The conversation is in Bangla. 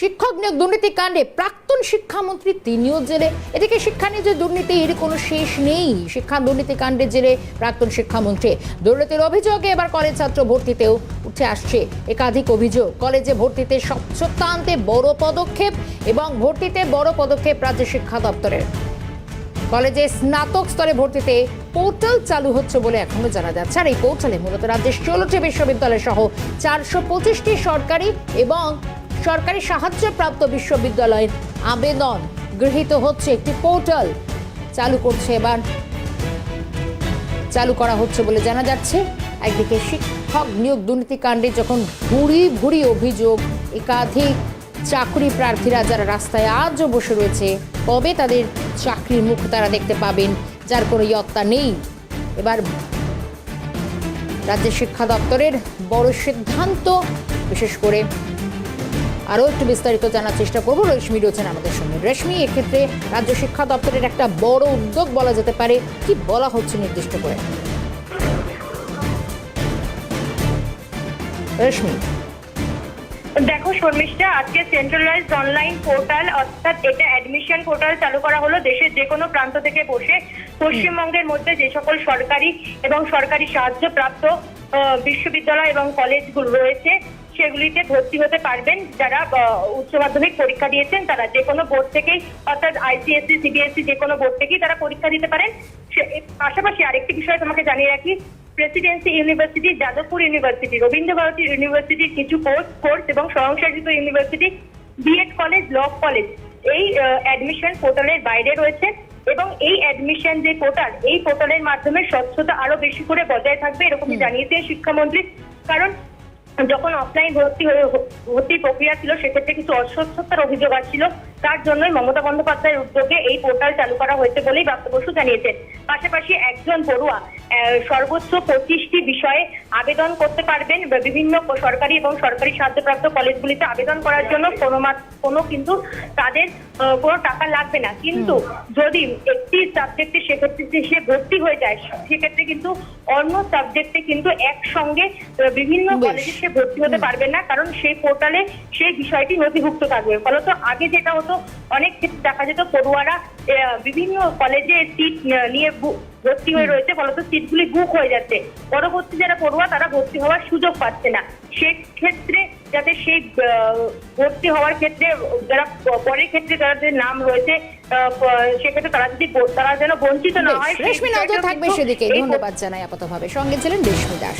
শিক্ষক নিয়োগ দুর্নীতি কাণ্ডে প্রাক্তন শিক্ষামন্ত্রী তিনিও জেলে। এদিকে শিক্ষা নিয়ে যে দুর্নীতি এর কোনো শেষ নেই। শিক্ষা দুর্নীতি কাণ্ডে জেলে প্রাক্তন শিক্ষামন্ত্রী। দুর্নীতির অভিযোগে এবার কলেজ ছাত্র ভর্তিতেও উঠে আসছে একাধিক অভিযোগ। কলেজে ভর্তিতে স্বচ্ছতা আনতে বড় পদক্ষেপ এবং ভর্তিতে বড় পদক্ষেপ রাজ্য শিক্ষা দপ্তরের। কলেজে স্নাতক স্তরে ভর্তিতে পোর্টাল চালু হচ্ছে বলে এখনও জানা যাচ্ছে। আর এই পোর্টালে মূলত রাজ্যের ষোলোটি বিশ্ববিদ্যালয় সহ চারশো পঁচিশটি সরকারি এবং সরকারি সাহায্যপ্রাপ্ত বিশ্ববিদ্যালয়ের আবেদন গৃহীত হচ্ছে একটি পোর্টাল। চালু করছে এবার। চালু করা হচ্ছে বলে জানা যাচ্ছে। একদিকে শিক্ষক নিয়োগ দুর্নীতিকাণ্ডে যখন ভুরি ভুরি অভিযোগ, একাধিক চাকরি প্রার্থীরা যারা রাস্তায় আজও বসে রয়েছে, কবে তাদের চাকরির মুখ তারা দেখতে পাবেন, যার কোনো ইয়ত্তা নেই। এবার রাজ্যের শিক্ষা দপ্তরের বড় সিদ্ধান্ত, বিশেষ করে আরও একটু বিস্তারিত জানার চেষ্টা করব। রশ্মি রয়েছেন আমাদের সঙ্গে। রশ্মি এক্ষেত্রে রাজ্য শিক্ষা দপ্তরের একটা বড় উদ্যোগ বলা যেতে পারে। কি বলা হচ্ছে নির্দিষ্ট করে? রশ্মি। দেখো শর্মিষ্ঠা আজকে সেন্ট্রালাইজড অনলাইন পোর্টাল অর্থাৎ এটা অ্যাডমিশন পোর্টাল চালু করা হলো দেশের যে কোনো প্রান্ত থেকে বসে। পশ্চিমবঙ্গের মধ্যে যে সকল সরকারি এবং সরকারি সাহায্যপ্রাপ্ত আহ, বিশ্ববিদ্যালয় এবং কলেজগুলো রয়েছে সেগুলিতে ভর্তি হতে পারবেন যারা উচ্চ মাধ্যমিক পরীক্ষা দিয়েছেন তারা। যে কোনো বোর্ড থেকেই অর্থাৎ আইসিএসসি সিবিএসসি যে কোনো বোর্ড থেকেই তারা পরীক্ষা দিতে পারেন। পাশাপাশি আরেকটি বিষয় তোমাকে জানিয়ে রাখি presidency university Jadavpur university Rabindra Bharati ইউনিভার্সিটির কিছু কোর্স কোর্স এবং স্বয়ংশাসিত university B Ed college law college এই অ্যাডমিশন পোর্টালের বাইরে রয়েছে এবং এই অ্যাডমিশন যে পোর্টাল এই পোর্টালের মাধ্যমে স্বচ্ছতা আরও বেশি করে বজায় থাকবে এরকমই জানিয়েছেন শিক্ষামন্ত্রী। কারণ যখন অফলাইন ভর্তি ভর্তির প্রক্রিয়া ছিল, সেক্ষেত্রে কিছু অস্বচ্ছতার অভিযোগ আসছিল। তার জন্যই মমতা বন্দ্যোপাধ্যায়ের উদ্যোগে এই পোর্টাল চালু করা হয়েছে বলেই বাপ্ত বসু জানিয়েছেন। পাশাপাশি একজন পড়ুয়া সর্বোচ্চ পঁচিশটি বিষয়ে আবেদন করতে পারবেন বিভিন্ন সরকারি এবং সরকারি সাহায্যপ্রাপ্ত কলেজগুলিতে আবেদন করার জন্য কোনো কোনো কিন্তু তাদের কোনো টাকা লাগবে না। কিন্তু যদি একটি সাবজেক্টে সেক্ষেত্রে সে ভর্তি হয়ে যায় সেক্ষেত্রে কিন্তু অন্য সাবজেক্টে কিন্তু একসঙ্গে বিভিন্ন কলেজে সে ভর্তি হতে পারবে না কারণ সেই পোর্টালে সেই বিষয়টি নথিভুক্ত থাকবে। ফলত আগে যেটা হতো অনেক ক্ষেত্রে দেখা যেত পড়ুয়ারা বিভিন্ন কলেজে সিট নিয়ে ভর্তি হয়ে রয়েছে ফলত সিটগুলি বুক হয়ে যাচ্ছে। পরবর্তী যারা পড়ুয়া তারা ভর্তি হওয়ার সুযোগ পাচ্ছে না। সেক্ষেত্রে যাতে সেই ভর্তি হওয়ার ক্ষেত্রে যারা পরের ক্ষেত্রে যাদের নাম রয়েছে সেক্ষেত্রে তারা যদি তারা যেন বঞ্চিত না হয় রেশমি নজর থাকবে সেদিকে। ধন্যবাদ জানাই আপাতভাবে। সঙ্গে ছিলেন রেশমি দাস।